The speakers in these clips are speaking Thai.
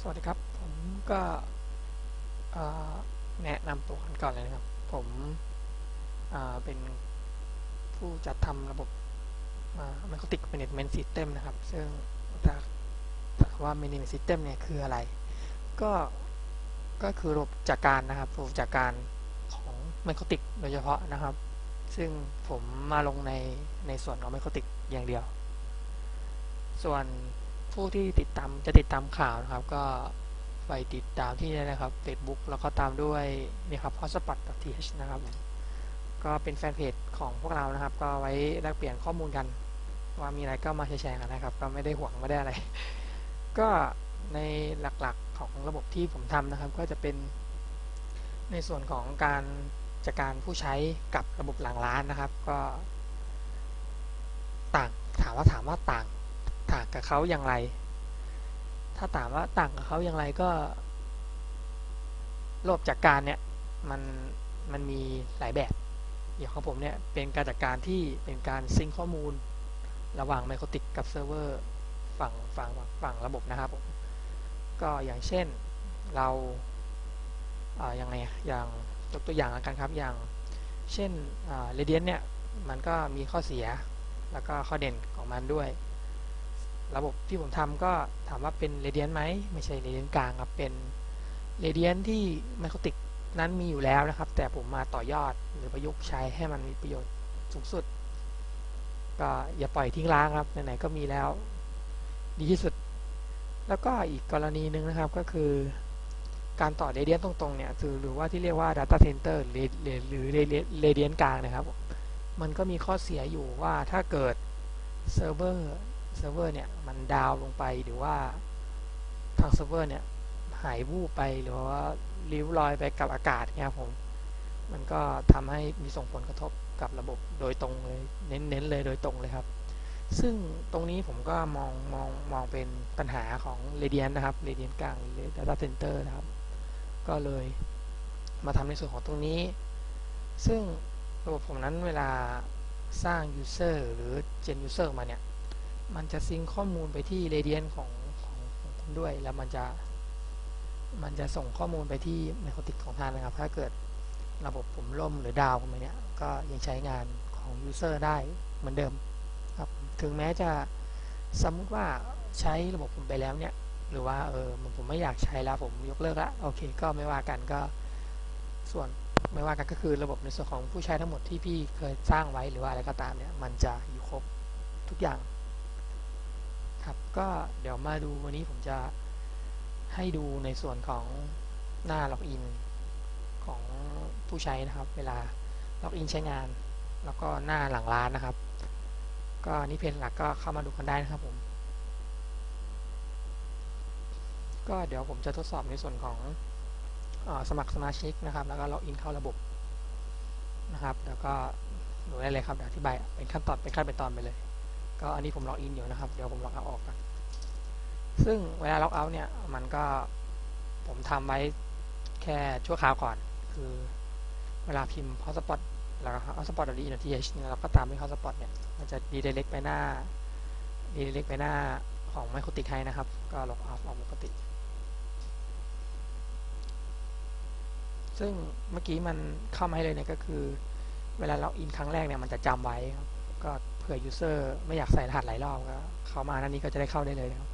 สวัสดีครับ ผมก็แนะนำตัวกันก่อนเลยนะครับ ผมเป็นผู้จัดทำระบบ Microtik Management System นะครับ ซึ่งถ้าถามว่า Management System เนี่ยคืออะไร ก็ก็คือระบบจัดการนะครับระบบจัดการของ Microtik โดยเฉพาะนะครับ ซึ่งผมมาลงในในส่วนของ Microtik อย่างเดียว ส่วน ผู้ที่ติดตามจะติดตามข่าวนะครับ ก็ไปติดตามที่นี่นะครับ Facebook แล้วก็ตามด้วยนี่ครับ hotspot.th นะครับก็เป็นแฟนเพจของพวกเรานะครับ ก็ไว้แลกเปลี่ยนข้อมูลกัน ว่ามีอะไรก็มาแชร์กันนะครับ ก็ไม่ได้หวงไม่ได้อะไร ก็ในหลักๆของระบบที่ผมทำนะครับ ก็จะเป็นในส่วนของการจัดการผู้ใช้กับระบบหลังร้านนะครับ ก็ ต่างถามว่าถามว่าต่าง ต่างกับเขาอย่างไร ถ้าถามว่าต่างกับเขาอย่างไรก็ระบบจัดการเนี่ยมันมันมีหลายแบบอย่างของผมเนี่ยเป็นการจัดการที่เป็นการซิงข้อมูลระหว่างไมโครติกกับเซิร์ฟเวอร์ฝั่งฝั่งฝั่งระบบนะครับผมก็อย่างเช่นเราอ่ายังไงอะอย่างยกตัวอย่างแล้วกันครับอย่างเช่นเรเดียนเนี่ยมันก็มีข้อเสียแล้วก็ข้อเด่นของมันด้วย ระบบที่ผมทำก็ถามว่าเป็นเรเดียนไหมไม่ใช่เรเดียนกลางครับเป็นเรเดียนที่ไมโครติกนั้นมีอยู่แล้วนะครับ แต่ผมมาต่อยอดหรือประยุกต์ใช้ให้มันมีประโยชน์สูงสุด ก็อย่าปล่อยทิ้งร้างครับไหนๆก็มีแล้ว ดีที่สุด แล้วก็อีกกรณีหนึ่งนะครับก็คือ การต่อเรเดียนตรงๆเนี่ยคือหรือว่าที่เรียกว่า Data Center หรือหรือเรเดียนกลางนะครับ มันก็มีข้อเสียอยู่ว่าถ้าเกิดเซิร์ฟเวอร์ เซิร์ฟเวอร์เนี่ยมันดาวลงไปหรือว่าทางเซิร์ฟเวอร์เนี่ยหายวูบไปหรือว่าลิ้วลอยไปกับอากาศเนี่ยผม มันก็ทำให้มีส่งผลกระทบกับระบบโดยตรงเลยเน้นๆเลยโดยตรงเลยครับ ซึ่งตรงนี้ผมก็มองมองมองเป็นปัญหาของเรเดียนนะครับเรเดียนกลางหรือ Data Center นะครับ ก็เลยมาทำในส่วนของตรงนี้ ซึ่งระบบผมนั้นเวลาสร้าง User หรือ Gen User มาเนี่ย มันจะซิงข้อมูลไปที่เรเดียนของของของคุณด้วย แล้วมันจะ มันจะส่งข้อมูลไปที่ไมโครติกของท่านนะครับ ถ้าเกิดระบบผมล่มหรือดาวน์ไปเนี่ยก็ยังใช้งานของ User ได้เหมือนเดิมครับ ถึงแม้จะสมมุติว่าใช้ระบบผมไปแล้วเนี่ย หรือว่าเออผมไม่อยากใช้แล้วผมยกเลิกละโอเค ก็ไม่ว่ากันก็ส่วนไม่ว่ากันก็คือระบบในส่วนของผู้ใช้ทั้งหมดที่พี่เคยสร้างไว้หรือว่าอะไรก็ตามเนี่ย มันจะอยู่ครบทุกอย่าง ครับก็เดี๋ยวมาดูวันนี้ผมจะให้ดูในส่วนของหน้าล็อกอินของผู้ใช้นะครับ เวลาล็อกอินใช้งาน แล้วก็หน้าหลังร้านนะครับ ก็นี่เพจหลักก็เข้ามาดูกันได้นะครับผม ก็เดี๋ยวผมจะทดสอบในส่วนของอสมัครสมาชิกนะครับ แล้วก็ล็อกอินเข้าระบบนะครับ แล้วก็ดูได้เลยครับเดี๋ยวอธิบายเป็นขั้นตอนเป็นขั้นเป็นตอนไปเลย ก็อันนี้ผมล็อกอินอยู่นะครับ เดี๋ยวผมล็อกเอาออกกันซึ่งเวลาล็อกเอาเนี่ย มันก็ผมทำไว้แค่ชั่วคราวก่อน คือเวลาพิมพ์ hotspot แล้วก็ hotspot.eth เนี่ยเราก็ตามด้วย hotspot เนี่ย มันจะดีเดเล็กไปหน้าดีเดเล็กไปหน้าของไมโครติกให้นะครับ ก็ล็อกเอาออกปกติ ซึ่งเมื่อกี้มันเข้ามาให้เลยเนี่ยก็คือ เวลาล็อกอินครั้งแรกเนี่ย มันจะจำไว้ครับ ผื่อ user ไม่อยากใส่รหัสหลายรอบก็เข้ามานั่นนี้ก็จะได้เข้าได้เลยครับ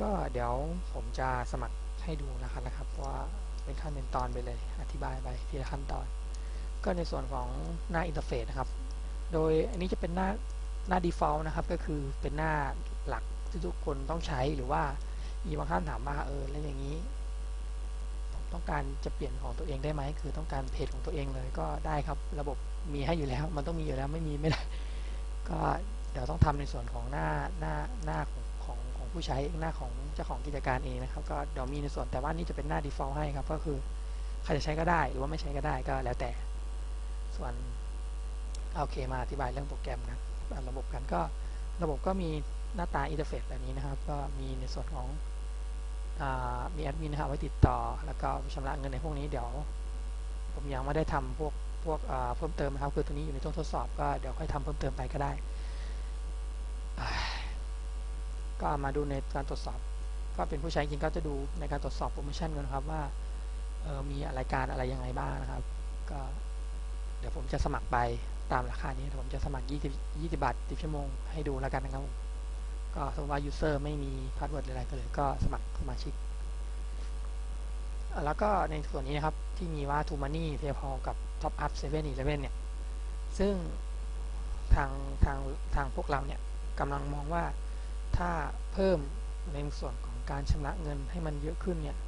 ก็เดี๋ยวผมจะสมัครให้ดูนะครับนะครับว่าเป็นขั้นเป็นตอนไปเลย อธิบายไปทีละขั้นตอน ก็ในส่วนของหน้าอินเทอร์เฟซนะครับ โดยอันนี้จะเป็นหน้าหน้า default นะครับ ก็คือเป็นหน้าหลักที่ทุกคนต้องใช้หรือว่ามีบางท่านถามว่าเออแล้วอย่างนี้ผมต้องการจะเปลี่ยนของตัวเองได้ไหมคือต้องการเพจของตัวเองเลยก็ได้ครับ ระบบมีให้อยู่แล้ว มันต้องมีอยู่แล้วไม่มีไม่ได้ ก็เดี๋ยวต้องทำในส่วนของหน้าหน้าหน้าของของของผู้ใช้หน้าของเจ้าของกิจการเองนะครับ ก็เดี๋ยวมีในส่วนแต่ว่านี่จะเป็นหน้า default ให้ครับ ก็คือใครจะใช้ก็ได้หรือว่าไม่ใช้ก็ได้ก็แล้วแต่ ส่วนโอเคมาอธิบายเรื่องโปรแกรมกันระบบกันก็ระบบก็มีหน้าตาอินเทอร์เฟซแบบนี้นะครับ ก็มีในส่วนของอมีแอดมินนะครับไว้ติดต่อ แล้วก็ชำระเงินในพวกนี้เดี๋ยว ผมยังไม่ได้ทำพวก วกเพิ่มเติมนะครับ คือตัวนี้อยู่ในช่วงทดสอบก็เดี๋ยวค่อยทำเพิ่มเติมไปก็ได้ ก็มาดูในการตรวจสอบ ก็เป็นผู้ใช้จริงก็จะดูในการตรวจสอบโปรโมชั่นกันนะครับว่าเออมีรายการอะไรยังไงบ้างนะครับ ก็เดี๋ยวผมจะสมัครไปตามราคานี้ผมจะสมัคร 20 20 บาท10ชั่วโมงให้ดูแล้วกันนะครับก็สมมติว่า user ไม่มีพาสเวิร์ดอะไรก็เลยก็สมัครสมาชิก แล้วก็ในส่วนนี้นะครับที่มีว่า to money paypal กับ top up 7 e เ e ่ e เนี่ย ซึ่งทางทางทางพวกเราเนี่ยกำลังมองว่าถ้าเพิ่มในส่วนของการชำระเงินให้มันเยอะขึ้นเนี่ย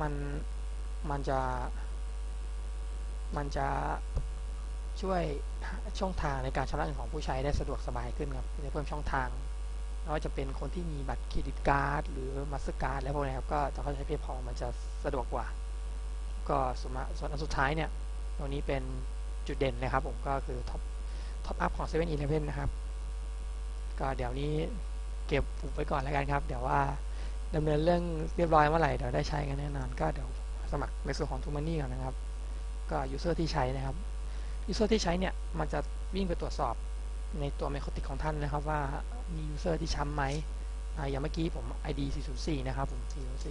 มันมันจะ มันจะช่วยช่องทางในการชำระเงินของผู้ใช้ได้สะดวกสบายขึ้นครับจะเพิ่มช่องทางไม่ว่าจะเป็นคนที่มีบัตรเครดิตการ์ดหรือมาสเตอร์การ์ดแล้วพวกนี้ครับก็จะเข้าใช้เพย์พอมันจะสะดวกกว่า ก็ส่วนส่วนอันสุดท้ายเนี่ยตรงนี้เป็นจุดเด่นนะครับผมก็คือท็อปท็อปอัพของ7 e เ e ่ e อนะครับ ก็เดี๋ยวนี้เก็บปุบไว้ก่อนแล้วกันครับ เดี๋ยวว่าดำเนินเรื่องเรียบร้อยเมื่อไหร่เดี๋ยวได้ใช้กันแน่นอน ก็เดี๋ยวสมัครในส่วนของทูมานี่ก่อนนะครับ ก็ยูเซอร์ที่ใช้นะครับยูเซอร์ที่ใช้เนี่ยมันจะวิ่งไปตรวจสอบในตัวเมคติกของท่านนะครับว่ามียูเซอร์ที่ช้ำไหมอย่างเมื่อกี้ผม ID 404 นะครับผม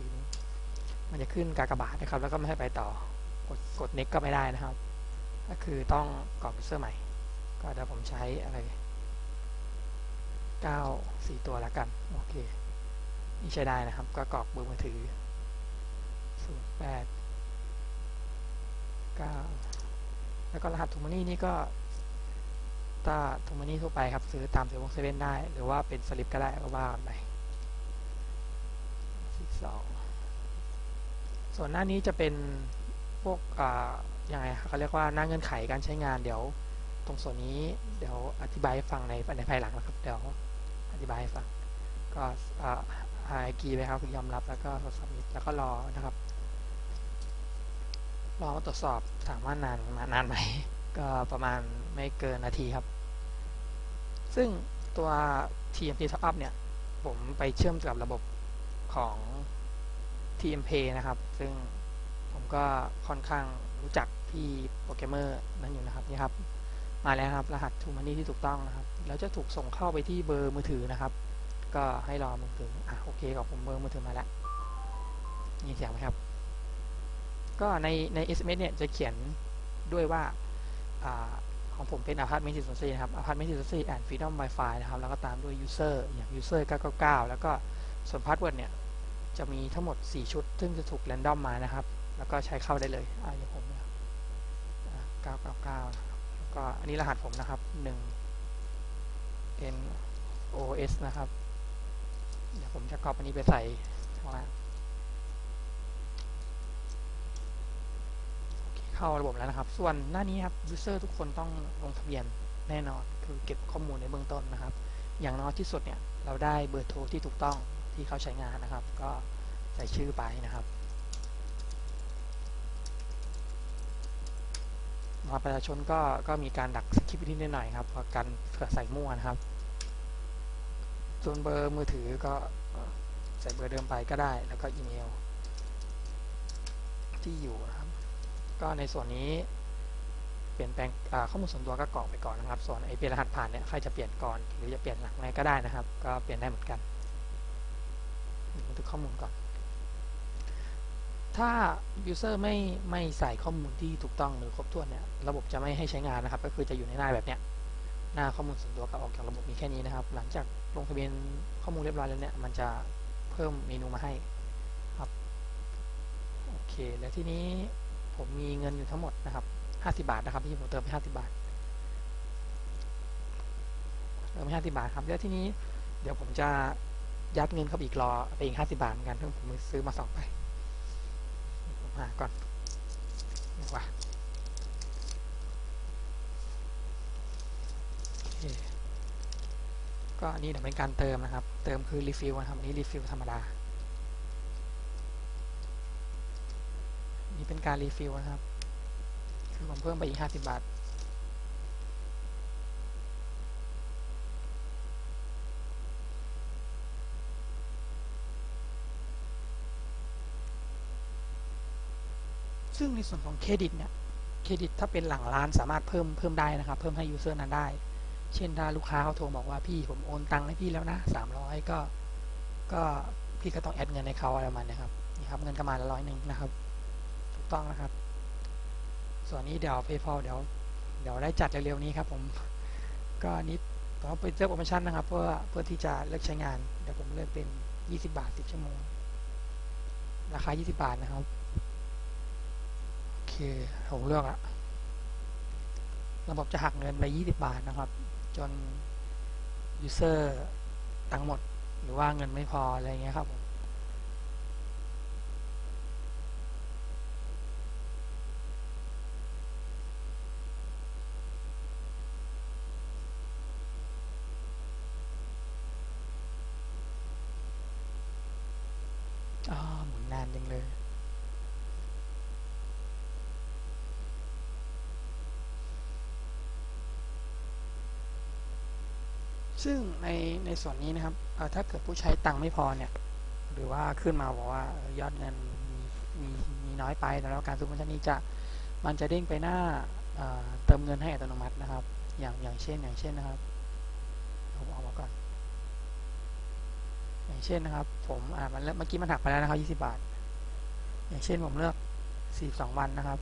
404 มันจะขึ้นกากบาทนะครับ แล้วก็ไม่ให้ไปต่อกดกด next ก็ไม่ได้นะครับ ก็คือต้องกรอกเซอร์ใหม่ ก็เดี๋ยวผมใช้อะไร9 4ตัวแล้วกัน โอเค นี่ใช้ได้นะครับ ก็กรอกเบอร์มือถือ08 9แล้วก็รหัสทูมานี่นี่ก็ถ้าทูมานี่ทั่วไปครับ ซื้อตามเซเว่นเซเว่นได้ หรือว่าเป็นสลิปก็ได้ก็ว่ากันไปสอง ส่วนหน้านี้จะเป็นพวกยังไงเขาเรียกว่าหน้าเงื่อนไขการใช้งานเดี๋ยว ตรงส่วนนี้เดี๋ยวอธิบายให้ฟังในในภายหลังนะครับเดี๋ยวอธิบายให้ฟังก็หายกีไปครับยอมรับแล้วก็ทดสอบแล้วก็รอนะครับ รอมาตรวจสอบถามว่านานมานานไหมก็ประมาณไม่เกินนาทีครับ ซึ่งตัว TMP Top Up เนี่ย ผมไปเชื่อมกับระบบของ TMP นะครับ ซึ่งผมก็ค่อนข้างรู้จักพี่โปรแกรมเมอร์นั้นอยู่นะครับนี่ครับ มาแล้วครับ รหัส t ูมันนี่ที่ถูกต้องนะครับ แล้วจะถูกส่งเข้าไปที่เบอร์มือถือนะครับ ก็ให้รอมือถืออะโอเคกับผมเบอร์มือถือมาแล้วมีเสียงไหมครับ ก็ในใน SMS เนี่ยจะเขียนด้วยว่าอของผมเป็น Apartment 404นะครับ Apartment 404 and Freedom Wi-Fi นะครับ แล้วก็ตามด้วย User อย่าง User 999แล้วก็ส่วน Password เนี่ย จะมีทั้งหมด 4 ชุด ซึ่งจะถูก random มานะครับ แล้วก็ใช้เข้าได้เลยอ่าอย่างผมเนี่ย999นะครับแล้วก็อันนี้รหัสผมนะครับ 1 N O S นะครับ เดี๋ยวผมจะกรอบอันนี้ไปใส่ข้างล่างเข้าระบบแล้วนะครับ ส่วนหน้านี้ครับ user ทุกคนต้องลงทะเบียนแน่นอน คือเก็บข้อมูลในเบื้องต้นนะครับ อย่างน้อยที่สุดเนี่ย เราได้เบอร์โทรที่ถูกต้อง ที่เขาใช้งานนะครับ ก็ใส่ชื่อไปนะครับมาประชาชนก็ก็มีการดักสคริปต์นิดหน่อยครับเพราะการเผื่อใส่มั่วนะครับ ส่วนเบอร์มือถือก็ใส่เบอร์เดิมไปก็ได้ แล้วก็อีเมล ที่อยู่นะครับ ก็ในส่วนนี้เปลี่ยนแปลงข้อมูลส่วนตัวก็กรอกไปก่อนนะครับ ส่วนไอเปลี่ยนรหัสผ่านเนี่ยใครจะเปลี่ยนก่อน หรือจะเปลี่ยนหลังอะไรก็ได้นะครับ ก็เปลี่ยนได้เหมือนกัน บันทึกข้อมูลก่อน ถ้า user ไม่ไม่ใส่ข้อมูลที่ถูกต้องหรือครบถ้วนเนี่ยระบบจะไม่ให้ใช้งานนะครับ ก็คือจะอยู่ในหน้าแบบเนี้ยหน้าข้อมูลส่วนตัวก็ออกจากระบบมีแค่นี้นะครับ หลังจากลงทะเบียนข้อมูลเรียบร้อยแล้วเนี่ยมันจะเพิ่มเมนูมาให้ครับโอเคแล้วที่นี้ผมมีเงินอยู่ทั้งหมดนะครับ50 บาทนะครับที่ผมเติมไป50 บาทเติมไป50 บาทครับแล้วที่นี้เดี๋ยวผมจะ ยัดเงินเข้าอีกรอไปอีก50บาทเหมือนกันเพิ่งผมซื้อมาสองไปผมหาก่อนว่าก็นี่เดี๋ยวเป็นการเติมนะครับ เติมคือรีฟิลนะครับนี้รีฟิลธรรมดา นี่เป็นการรีฟิลนะครับ คือผมเพิ่มไปอีก50บาท ซึ่งในส่วนของเครดิตเนี่ยเครดิตถ้าเป็นหลังร้านสามารถเพิ่มเพิ่มได้นะครับ เพิ่มให้ยูเซอร์นั้นได้ เช่นถ้าลูกค้าเขาโทรบอกว่าพี่ผมโอนตังค์ให้พี่แล้วนะ300 ก็ก็พี่ก็ต้องแอดเงินให้เขาอะไรประมาณเนี้ยครับนี่ครับเงินก็มาละร้อยหนึ่งนะครับ ถูกต้องนะครับ ส่วนนี้เดี๋ยว PayPal เดี๋ยวเดี๋ยวได้จัดเร็วๆนี้ครับผมก็อันนี้ต้องไปเลือกโปรโมชั่นนะครับ เพื่อเพื่อที่จะเลือกใช้งานเดี๋ยวผมเลือกเป็น 20 บาท 10 ชั่วโมง ราคา 20 บาทนะครับ โอผมเลือกอะระบบจะหักเงินไป 20 บาทนะครับ จนยูเซอร์ตังหมดหรือว่าเงินไม่พอ อะไรเงี้ยครับผมอ๋อหมุนนานจังเลย ซึ่งในในส่วนนี้นะครับถ้าเกิดผู้ใช้ตังค์ไม่พอเนี่ยหรือว่าขึ้นมาบอกว่ายอดเงินมีมีมีน้อยไปแล้วการซื้อรโมชั่นนี้จะมันจะเด้งไปหน้าเติมเงินให้อัตโนมัตินะครับ อย่างอย่างเช่นอย่างเช่นนะครับผมเอามาก่อนอย่างเช่นนะครับ ผมอ่ามันเมื่อกี้มันหักไปแล้วนะครับ20 บาท อย่างเช่นผมเลือก 42 วันนะครับ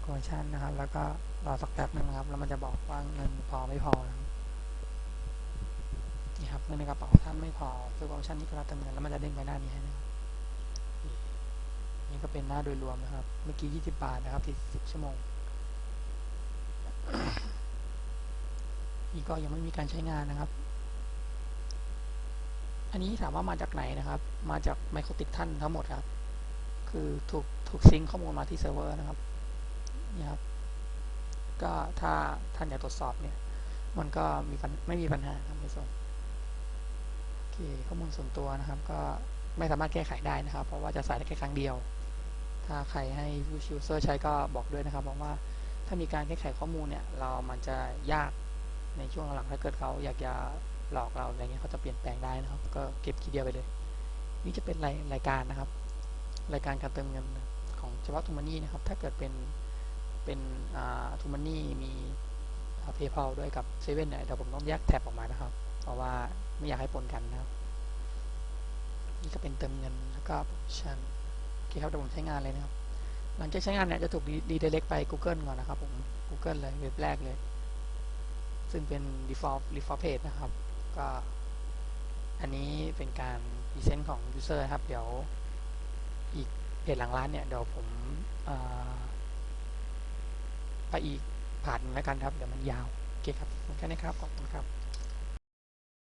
โปรโมชั่นนะครับ แล้วก็รอสักแป๊บหนึงนะครับ แล้วมันจะบอกว่าเงินพอไม่พอนะครับ นี่ครับเงินในกระเป๋าท่านไม่พอซื้อโปรโมชั่นนี้ก็รับเติมเงินแล้วมันจะเด้งไปหน้านี้ให้นะครับนี่ก็เป็นหน้าโดยรวมนะครับ เมื่อกี้ 20 บาทนะครับที่10 ชั่วโมงนี่ก็ยังไม่มีการใช้งานนะครับ อันนี้ถามว่ามาจากไหนนะครับ มาจากไมโครติกท่านทั้งหมดครับ คือถูกถูกซิงข้อมูลมาที่เซิร์ฟเวอร์นะครับนี่ครับ ก็ถ้าท่านอยากตรวจสอบเนี่ย มันก็มีไม่มีปัญหาครับในส่วน โอเคข้อมูลส่วนตัวนะครับ ก็ไม่สามารถแก้ไขได้นะครับ เพราะว่าจะใส่ได้แค่ครั้งเดียว ถ้าใครให้ผู้ยูเซอร์ใช้ก็บอกด้วยนะครับบอกว่าถ้ามีการแก้ไขข้อมูลเนี่ย เรามันจะยากในช่วงหลังถ้าเกิดเขาอยากจะหลอกเราอะไรเงี้ยเขาจะเปลี่ยนแปลงได้นะครับ ก็เก็บทีเดียวไปเลย นี่จะเป็นรายรายการนะครับ รายการการเติมเงินของเฉพาะทูมานี่นะครับ ถ้าเกิดเป็นเป็นทูมานี่มีเพย์พาด้วยกับเซเว่นเนี่ยเดี๋ยวผมต้องแยกแท็บออกมานะครับ เพราะว่า ไม่อยากให้ปนกันนะครับ นี่ก็เป็นเติมเงินแล้วก็โปรโมชั่นโอเคครับเดี๋ยวผมใช้งานเลยนะครับ หลังจากใช้งานเนี่ยจะถูกรีเดเล็กไป Google ก่อนนะครับผม Google เลยเว็บแรกเลย ซึ่งเป็น default default page นะครับ ก็อันนี้เป็นการพรีเซนต์ของ user ครับ เดี๋ยวอีกเพจหลังร้านเนี่ยเดี๋ยวผมไปอีกผ่านแล้วกันครับ เดี๋ยวมันยาว โอเคครับแค่นี้ครับ ขอบคุณครับ